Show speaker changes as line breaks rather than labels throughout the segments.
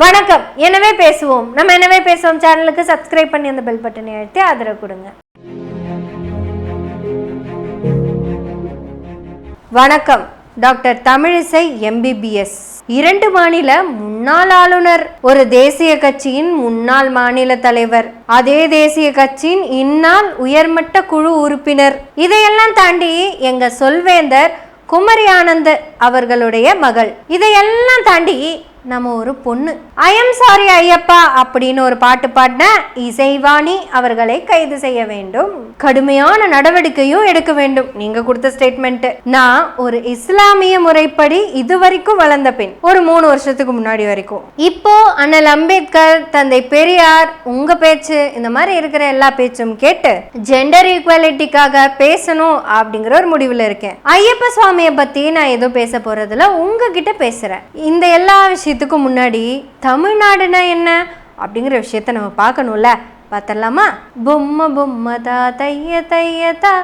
வணக்கம். எனவே பேசுவோம். நம்ம எனவே பேசுவோம்? சேனலுக்கு சப்ஸ்கிரைப் பண்ணி அந்த பெல் பட்டனை அழுத்தி ஆதரவு கொடுங்க. வணக்கம். டாக்டர் தமிழிசை எம்பிபிஎஸ் இரண்டு மாநில முன்னாள் ஆளுநர். ஒரு தேசிய கட்சியின் முன்னாள் மாநில தலைவர். அதே தேசிய கட்சியின் இந்நாள் உயர்மட்ட குழு உறுப்பினர். இதையெல்லாம் தாண்டி எங்க சொல்வேந்தர் குமரி ஆனந்த் அவர்களுடைய மகள். இதையெல்லாம் தாண்டி நம்ம ஒரு பொண்ணு. ஐஎம் சாரி ஐயப்பா அப்படின்னு ஒரு பாட்டு பாடின இசைவாணி அவர்களை கைது செய்ய வேண்டும். கடுமையான நடவடிக்கையும் எடுக்க வேண்டும். நீங்க கொடுத்த ஸ்டேட்மெண்ட் நான் ஒரு இஸ்லாமிய முறைப்படி இதுவரைக்கும் வளர்ந்த பெண். ஒரு மூணு வருஷத்துக்கு முன்னாடி வரைக்கும். இப்போ அண்ணல் அம்பேத்கர் தந்தை பெரியார் உங்க பேச்சு இந்த மாதிரி இருக்கிற எல்லா பேச்சும் கேட்டு ஜெண்டர் ஈக்குவாலிட்டிக்காக பேசணும் அப்படிங்கிற ஒரு முடிவுல இருக்கேன். ஐயப்ப சுவாமியை பத்தி நான் எதுவும் பேச போறதுல உங்ககிட்ட பேசுறேன். இந்த எல்லா விஷயத்துக்கும் முன்னாடி தமிழ்நாடுனா என்ன அப்படிங்கிற விஷயத்த நம்ம பார்க்கணும்ல. பார்த்துடலாமா? பொம்மை பொம்மை தா தைய தையதா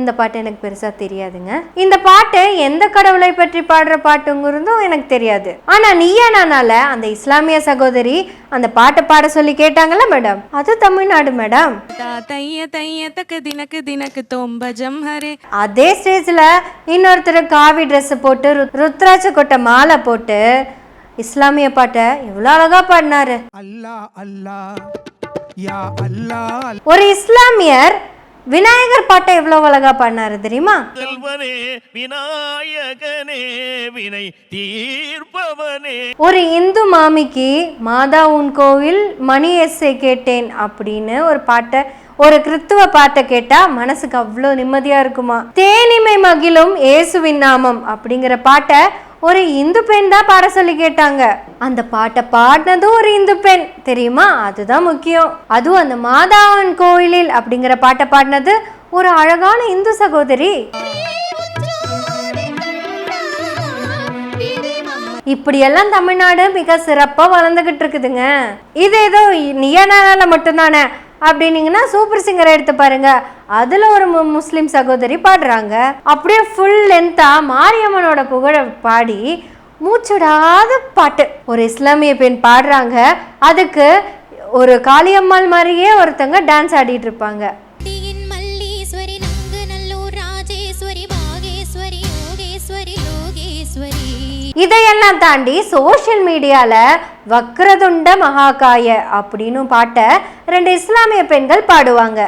இந்த பாட்டு எனக்கு பெருசாக தெரியாதுங்க. இந்த பாட்டு எந்த கடவுளை பற்றி பாடுற பாட்டுங்கிறதும் எனக்கு தெரியாது. ஆனால் நீயா நானால அந்த இஸ்லாமிய சகோதரி அந்த பாட்டை பாட சொல்லி கேட்டாங்கல்ல மேடம்? அது தமிழ்நாடு மேடம். அதே ஸ்டேஜில் இன்னொருத்தர் காவி ட்ரெஸ்ஸை போட்டு ருத்ராட்ச கொட்டை மாலை போட்டு இஸ்லாமிய பாட்டை எவ்வளோ அழகாக பாடினாரு.
அல்லாஹ் அல்லாஹ் யா அல்லாஹ்
ஒரு இஸ்லாமியர் விநாயகர் பாட்டை எவ்வளோ அழகாக பாடினாரு தெரியுமா?
செல்வனே விநாயகனே வினை தீர்ப்பவனே.
ஒரு இந்து மாமிக்கு மாதா உன் கோவில் மணி எஸ்ஸை கேட்டேன் அப்படின்னு ஒரு பாட்டை ஒரு கிறித்துவ பாட்டை கேட்டா மனசுக்கு அவ்வளோ நிம்மதியா இருக்குமா? தேனிமை மகிழும் இயேசுவின் நாமம் அப்படிங்கிற பாட்டை ஒரு இந்து பெண் தான் பாட சொல்லி கேட்டாங்க. அந்த பாட்டை பாடினதும் ஒரு இந்து பெண். தெரியுமா? அதுதான் முக்கியம். அதுவும் அந்த மாதாவன் கோயிலில் அப்படிங்கிற பாட்டை பாடினது ஒரு அழகான இந்து சகோதரி. இப்படியெல்லாம் தமிழ்நாடு மிக சிறப்பாக வளர்ந்துகிட்டு இருக்குதுங்க. இது ஏதோ நியனால மட்டும்தானே. அப்படின்னீங்கன்னா சூப்பர் சிங்கரை எடுத்து பாருங்க. அதில் ஒரு முஸ்லீம் சகோதரி பாடுறாங்க. அப்படியே ஃபுல் லென்த்தாக மாரியம்மனோட புகழை பாடி மூச்சுடாத பாட்டு. ஒரு இஸ்லாமிய பெண் பாடுறாங்க. அதுக்கு ஒரு காளியம்மாள் மாதிரியே ஒருத்தங்க டான்ஸ் ஆடிட்டு இருப்பாங்க. இதையெல்லாம் தாண்டி சோஷியல் மீடியாவில் வக்ரதுண்ட மகாகாய அப்படின்னு பாட்டை ரெண்டு இஸ்லாமிய பெண்கள் பாடுவாங்க.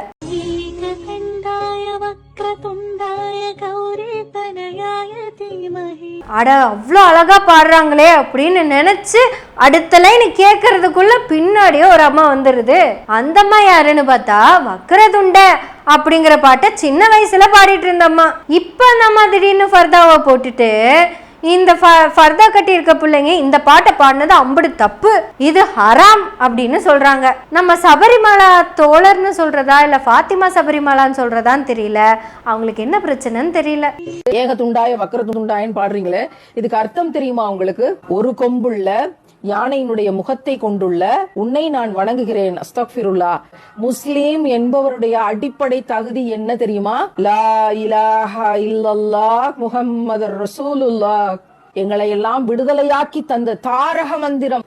அட அவ்வளோ அழகா பாடுறாங்களே அப்படின்னு நினச்சி அடுத்த லைன் கேட்கறதுக்குள்ள பின்னாடியே ஒரு அம்மா வந்துடுது அந்த அம்மா யாருன்னு பார்த்தா வக்கரதுண்ட அப்படிங்கிற பாட்டை சின்ன வயசுல பாடிட்டு இருந்தம்மா இப்போ அந்த அம்மா திடீர்னு ஃபர்தாவை போட்டுட்டு இந்த ஃப- ஃபர்தா கட்டி இருக்க பிள்ளைங்க இந்த பாட்டை பாடினது அம்புடு தப்பு. இது ஹராம் அப்படின்னு சொல்றாங்க. நம்ம சபரிமலா தோழர்னு சொல்றதா இல்ல ஃபாத்திமா சபரிமலான்னு சொல்றதான்னு தெரியல. அவங்களுக்கு என்ன பிரச்சனைன்னு தெரியல.
ஏகதுண்டாய வக்கரதுண்டாயன்னு பாடுறீங்களே இதுக்கு அர்த்தம் தெரியுமா உங்களுக்கு? ஒரு கொம்புள்ள யானையினுடைய முகத்தை கொண்டுள்ள உன்னை நான் வணங்குகிறேன் அஸ்தக்ஃபிருல்லா. முஸ்லீம் என்பவருடைய அடிப்படை தகுதி என்ன தெரியுமா? லா இலாஹா இல்லல்லாஹ் முகம்மது ரசூலுல்லா எங்களை எல்லாம் விடுதலையாக்கி தந்த தாரக மந்திரம்.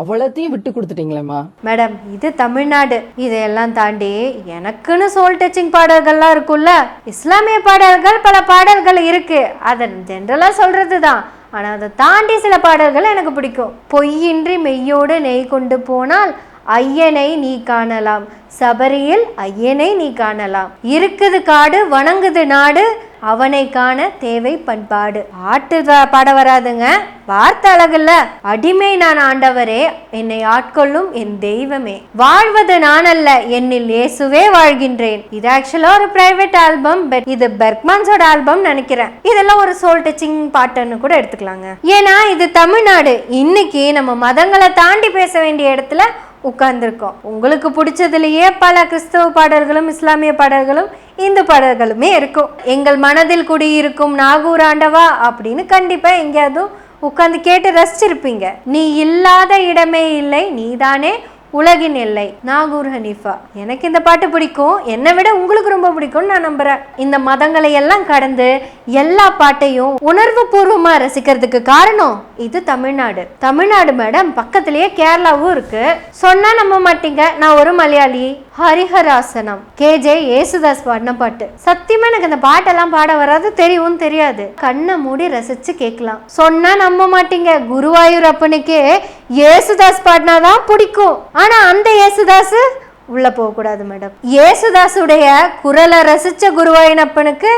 அவ்வளத்தையும் விட்டு கொடுத்துட்டீங்களேம்மா.
மேடம் இது தமிழ்நாடு. இதையெல்லாம் தாண்டி எனக்குன்னு சோல் டச்சிங் பாடல்கள்லாம் இருக்கும்ல இஸ்லாமிய பாடல்கள் பல பாடல்கள் இருக்கு. அதை ஜென்ரலாக சொல்றது தான் ஆனால் அதை தாண்டி சில பாடல்கள் எனக்கு பிடிக்கும். பொய்யின்றி மெய்யோடு நெய் கொண்டு போனால் ஐயனை நீ காணலாம். சபரியில் ஐயனை நீ காணலாம். இருக்குது காடு வணங்குது நாடு அவனை காண தேவை பண்பாடு. ஆட்டு பாட வராதுங்க. வார்த்தை அழகுல்ல. அடிமை நான் ஆண்டவரே என்னை ஆட்கொள்ளும் என் தெய்வமே. வாழ்வது நான் அல்ல என்னில் இயேசுவே வாழ்கின்றேன். இது ஆக்சுவலா ஒரு பிரைவேட் ஆல்பம் பட் இது பெர்க்மான்ஸோட ஆல்பம் நினைக்கிறேன். இதெல்லாம் ஒரு சோல் டச்சிங் பாட்டுன்னு கூட எடுத்துக்கலாங்க. ஏன்னா இது தமிழ்நாடு. இன்னைக்கு நம்ம மதங்களை தாண்டி பேச வேண்டிய இடத்துல உட்கார்ந்துருக்கோம். உங்களுக்கு பிடிச்சதுலேயே பல கிறிஸ்தவ பாடல்களும் இஸ்லாமிய பாடல்களும் இந்து பாடல்களுமே இருக்கும். எங்கள் மனதில் குடியிருக்கும் நாகூர் ஆண்டவா அப்படின்னு கண்டிப்பாக எங்கேயாவது உட்காந்து கேட்டு ரசிச்சிருப்பீங்க. நீ இல்லாத இடமே இல்லை நீதானே உலகின் எல்லை நாகூர் ஹனீஃபா. எனக்கு இந்த பாட்டு பிடிக்கும். என்னை விட உங்களுக்கு ரொம்ப பிடிக்கும்னு நான் நம்புறேன். இந்த மதங்களை எல்லாம் கடந்து எல்லா பாட்டையும் உணர்வு பூர்வமா ரசிக்கிறதுக்கு காரணம் இது தமிழ்நாடு. தமிழ்நாடு மேடம் பக்கத்திலேயே கேரளாவும் இருக்கு. சொன்னா நம்ப மாட்டீங்க. நான் ஒரு மலையாளி. ஹரிஹராசனம். கேஜே ஏசுதாஸ் பாடின பாட்டு. சத்தியமா எனக்கு அந்த பாட்டெல்லாம் பாட வராது தெரியவும் தெரியாது. கண்ணை மூடி ரசிச்சு கேட்கலாம். சொன்னா நம்ப மாட்டீங்க. குருவாயூர் அப்பனுக்கே ஏசுதாஸ் பாடினாதான் பிடிக்கும். ஆனா அந்த ஏசுதாஸ் உள்ள போக கூடாது மேடம். ஏசுதாசுடைய குரலை ரசிச்ச குருவாயினப்பனுக்கு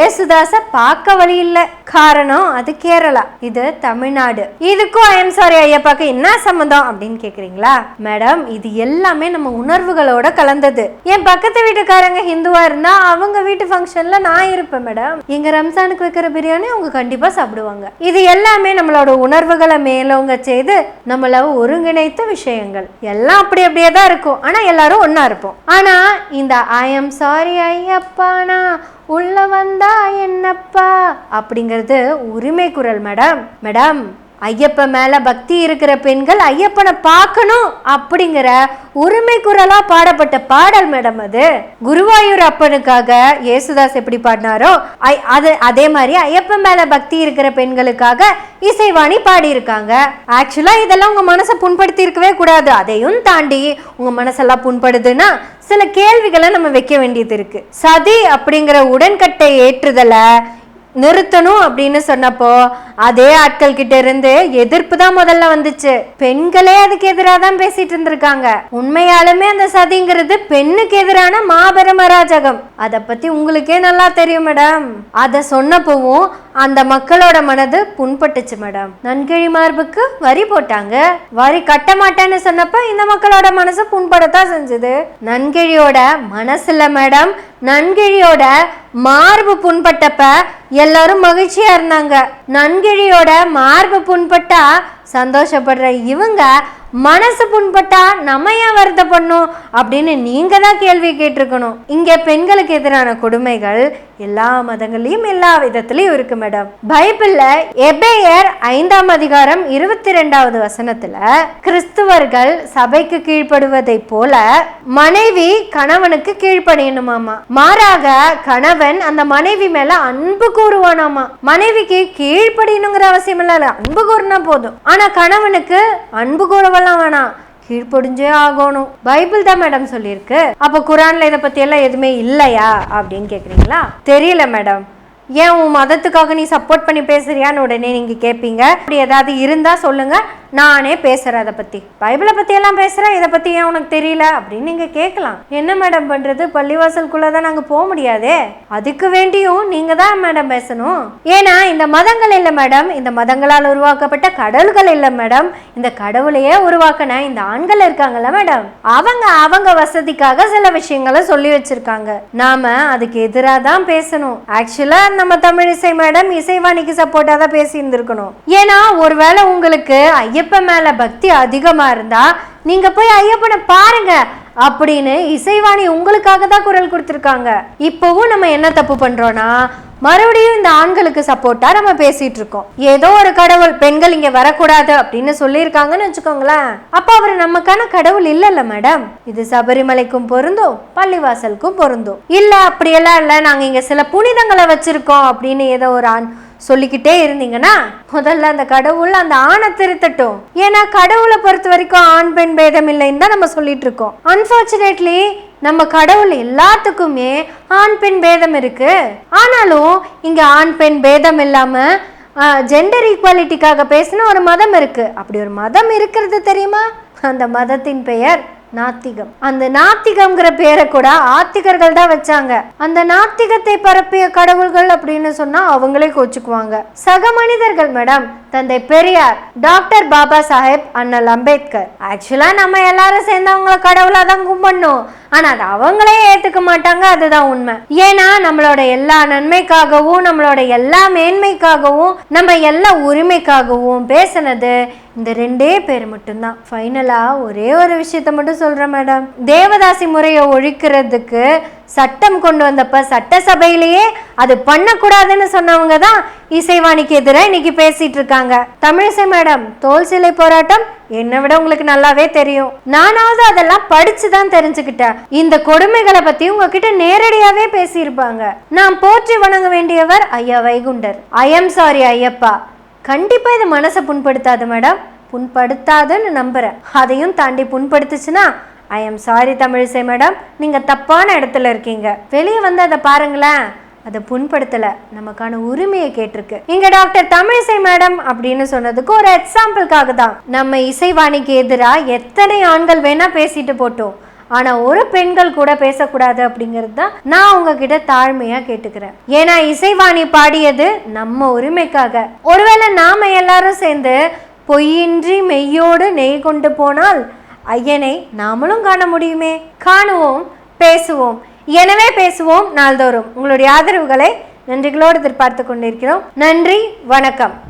ஏசுதாச பார்க்க வழி இல்லை. காரணம் அது கேரளா இது தமிழ்நாடு. இதுக்கும் ஐஎம் சாரி ஐயப்பாக்கு என்ன சம்மந்தம் அப்படின்னு கேக்குறீங்களா? மேடம் இது எல்லாமே நம்ம உணர்வுகளோட கலந்தது. என் பக்கத்து வீட்டுக்காரங்க ஹிந்துவா இருந்தா அவங்க வீட்டு ஃபங்க்ஷன்ல நான் இருப்பேன் மேடம். எங்க ரம்ஜானுக்கு வைக்கிற பிரியாணி அவங்க கண்டிப்பா சாப்பிடுவாங்க. இது எல்லாமே நம்மளோட உணர்வுகளை மேலோங்க செய்து நம்மள ஒருங்கிணைத்த விஷயங்கள். எல்லாம் அப்படி அப்படியே தான் இருக்கும். ஆனா எல்லாரும் ஒன்னா இருப்போம். ஆனா இந்த ஐ எம் சாரி ஐயப்பானா உள்ள வந்தா என்னப்பா? அப்படிங்கிறது உரிமை குரல் மேடம். மேடம். ஐயப்ப மேலே பக்தி இருக்கிற பெண்கள் ஐயப்பனை பார்க்கணும் அப்படிங்கிற உரிமை குரலாக பாடப்பட்ட பாடல் மேடம் அது. குருவாயூர் அப்பனுக்காக இயேசுதாஸ் எப்படி பாடினாரோ ஐ- அது அதே மாதிரி ஐயப்பன் மேலே பக்தி இருக்கிற பெண்களுக்காக இசைவாணி பாடியிருக்காங்க. ஆக்சுவலாக இதெல்லாம் உங்கள் மனசை புண்படுத்தி இருக்கவே கூடாது. அதையும் தாண்டி உங்கள் மனசெல்லாம் புண்படுதுன்னா சில கேள்விகளை நம்ம வைக்க வேண்டியது இருக்குது சதி அப்படிங்கிற உடன்கட்டை ஏற்றுதலை நிறுத்தணும் அப்படின்னு சொன்னப்போ அதே ஆட்கள் கிட்ட இருந்து எதிர்ப்பு தான் முதல்ல வந்துச்சு. பெண்களே அதுக்கு எதிராக தான் பேசிட்டு இருந்திருக்காங்க. உண்மையாலுமே அந்த சதிங்கிறது பெண்ணுக்கு எதிரான மாபெரும் அராஜகம். அதை பத்தி உங்களுக்கே நல்லா தெரியும் மேடம். அதை சொன்னப்பவும் அந்த மக்களோட மனது புண்பட்டுச்சு மேடம். நன்கிழி மார்புக்கு வரி போட்டாங்க. வரி கட்ட மாட்டேன்னு சொன்னப்ப இந்த மக்களோட மனசு புண்படத்தான் செஞ்சது. நன்கிழியோட மனசுல மேடம். நன்கிழியோட மார்பு புண்பட்டப்ப எல்லாரும் மகிழ்ச்சியா இருந்தாங்க. நன்கிழியோட மார்பு புண்பட்டா சந்தோஷப்படுற இவங்க மனசு புண்பட்டா நம்ம ஏன் வருத்தப்படணும் அப்படின்னு நீங்க தான் கேள்வி கேட்டிருக்கணும். இங்கே பெண்களுக்கு எதிரான கொடுமைகள் எல்லா மதங்களையும் எல்லா விதத்திலையும் இருக்கு மேடம் பைபிள்ல எபேயர் ஐந்தாம் அதிகாரம் இருபத்தி ரெண்டாவது வசனத்துல கிறிஸ்துவர்கள் சபைக்கு கீழ்ப்படுவதை போல மனைவி கணவனுக்கு கீழ்ப்படியணுமாமா? மாறாக கணவன் அந்த மனைவி மேல அன்பு கூறுவானாமா? மனைவிக்கு கீழ்ப்படியணுங்கிற அவசியம் இல்ல அன்பு கூறினா போதும். ஆனா கணவனுக்கு அன்பு கூறவெல்லாம் வேணாம். கீழ்ப்படிஞ்சே ஆகணும். பைபிள் தான் மேடம் சொல்லியிருக்கு. அப்போ குரான்ல இதை பத்தி எல்லாம் எதுவுமே இல்லையா? அப்படின்னு கேட்குறீங்களா தெரியல மேடம். ஏன் உன் மதத்துக்காக நீ சப்போர்ட் பண்ணி பேசுறியான்னு உடனே நீங்கள் கேட்பீங்க அப்படி ஏதாவது இருந்தால் சொல்லுங்கள் நானே பேசுகிறேன் அதை பற்றி பைபிளை பற்றியெல்லாம் பேசுகிறேன் இதை பற்றி ஏன் உனக்கு தெரியல? அப்படின்னு நீங்கள் கேட்கலாம் என்ன மேடம் பண்ணுறது பள்ளிவாசலுக்குள்ளே தான் நாங்கள் போக முடியாதே. அதுக்கு வேண்டியும் நீங்கள் தான் மேடம் பேசணும். ஏன்னா இந்த மதங்கள் இல்லை மேடம் இந்த மதங்களால் உருவாக்கப்பட்ட கடவுள்கள் இல்லை மேடம் இந்த கடவுளையே உருவாக்கின இந்த ஆண்கள் இருக்காங்கல்ல மேடம் அவங்க அவங்க வசதிக்காக சில விஷயங்களை சொல்லி வச்சிருக்காங்க. நாம அதுக்கு எதிராக தான் பேசணும். ஆக்சுவலாக நம்ம தமிழ் இசை மேடம் இசைவாணிக்கு சப்போர்ட்டாக தான் பேசி இருந்திருக்கணும் ஏன்னா ஒருவேளை உங்களுக்கு ஐயப்பன் மேலே பக்தி அதிகமாக இருந்தால் நீங்கள் போய் ஐயப்பனை பாருங்க. அப்படின்னு இசைவாணி உங்களுக்காக தான் குரல் கொடுத்துருக்காங்க. இப்போவும் நம்ம என்ன தப்பு பண்றோம்னா மறுபடியும் இந்த ஆண்களுக்கு சப்போர்ட்டா நம்ம பேசிட்டு இருக்கோம். ஏதோ ஒரு கடவுள் பெண்கள் இங்க வரக்கூடாது அப்படின்னு சொல்லியிருக்காங்கன்னு வச்சுக்கோங்களேன். அப்ப அவர் நமக்கான கடவுள் இல்லல்ல மேடம் இது சபரிமலைக்கும் பொருந்தும் பள்ளிவாசலுக்கும் பொருந்தும். இல்ல அப்படியெல்லாம் இல்ல. நாங்க இங்க சில புனிதங்களை வச்சிருக்கோம் அப்படின்னு ஏதோ ஒரு ஆண் சொல்லிக்கிட்டே இருந்தீங்கன்னா முதல்ல அந்த கடவுள் அந்த ஆணை திருத்தட்டும். ஏன்னா கடவுளை பொறுத்த வரைக்கும் ஆண் பெண் பேதம் இல்லைன்னு தான் நம்ம சொல்லிட்டு இருக்கோம் அன்பார்ச்சுனேட்லி நம்ம கடவுள் எல்லாத்துக்குமே ஆண் பெண் பேதம் இருக்கு. ஆனாலும் இங்க ஆண் பெண் பேதம் இல்லாம ஜெண்டர் ஈக்குவாலிட்டிக்காக பேசின ஒரு மதம் இருக்கு. அப்படி ஒரு மதம் இருக்கிறது தெரியுமா? அந்த மதத்தின் பெயர் நாத்திகம். அந்த நாத்திகம்ங்கிற பேரை கூட ஆத்திகர்கள் தான் வச்சாங்க. அந்த நாத்திகத்தை பரப்பிய கடவுள்கள் அப்படின்னு சொன்னா அவங்களே கோச்சுக்குவாங்க. சக மனிதர்கள் மேடம். தந்தை பெரியார் டாக்டர் பாபா சாஹேப் அண்ணல் அம்பேத்கர். ஆக்சுவலா நம்ம எல்லாரும் சேர்ந்து அவங்கள கடவுளா தான் கும்பிடணும். ஆனால் அது அவங்களே ஏற்றுக்க மாட்டாங்க அதுதான் உண்மை. ஏன்னா நம்மளோட எல்லா நன்மைக்காகவும் நம்மளோட எல்லா மேன்மைக்காகவும் நம்ம எல்லா உரிமைக்காகவும் பேசுனது இந்த ரெண்டே பேர் மட்டும்தான். ஃபைனலாக ஒரே ஒரு விஷயத்த மட்டும் சொல்கிறேன் மேடம் தேவதாசி முறையை ஒழிக்கிறதுக்கு சட்டம் கொண்டு வந்தப்ப சட்டசபையிலேயே அது பண்ணக்கூடாதுன்னு சொன்னவங்க தான் இசைவாணிக்கு எதிராக இன்னைக்கு பேசிட்டு இருக்காங்க. தமிழிசை மேடம் தோல் சிலை போராட்டம் என்னை விட உங்களுக்கு நல்லாவே தெரியும். நானாவது அதெல்லாம் படிச்சு தான் தெரிஞ்சுக்கிட்டேன். இந்த கொடுமைகளை பத்தி உங்ககிட்ட நேரடியாவே பேசியிருப்பாங்க. நான் போற்றி வணங்க வேண்டியவர் Ayya Vaikundar. I am sorry Ayyappa. கண்டிப்பா இது மனசை புண்படுத்தாது மேடம். புண்படுத்தாதுன்னு நம்புறேன். அதையும் தாண்டி புண்படுத்துச்சுன்னா I am sorry Tamilisai madam. நீங்கள் தப்பான இடத்துல இருக்கீங்க. வெளியே வந்து அதை பாருங்களேன். அதை புண்படுத்தலை. நமக்கான உரிமையை கேட்டிருக்கு. இங்க டாக்டர் தமிழிசை மேடம் அப்படின்னு சொன்னதுக்கு ஒரு எக்ஸாம்பிளுக்காக தான். நம்ம இசைவாணிக்கு எதிராக எத்தனை ஆண்கள் வேணா பேசிட்டு போட்டோம். ஆனால் ஒரு பெண்கள் கூட பேசக்கூடாது அப்படிங்கிறது தான் நான் உங்ககிட்ட தாழ்மையாக கேட்டுக்கிறேன். ஏன்னா இசைவாணி பாடியது நம்ம உரிமைக்காக. ஒருவேளை நாம எல்லாரும் சேர்ந்து பொய்யின்றி மெய்யோடு நெய் கொண்டு போனால் ஐயனை நாமளும் காண முடியுமே. காணுவோம் பேசுவோம். எனவே பேசுவோம் நாள்தோறும். உங்களுடைய ஆதரவுகளை நன்றிகளோடு எதிர்பார்த்து கொண்டிருக்கிறோம். நன்றி வணக்கம்.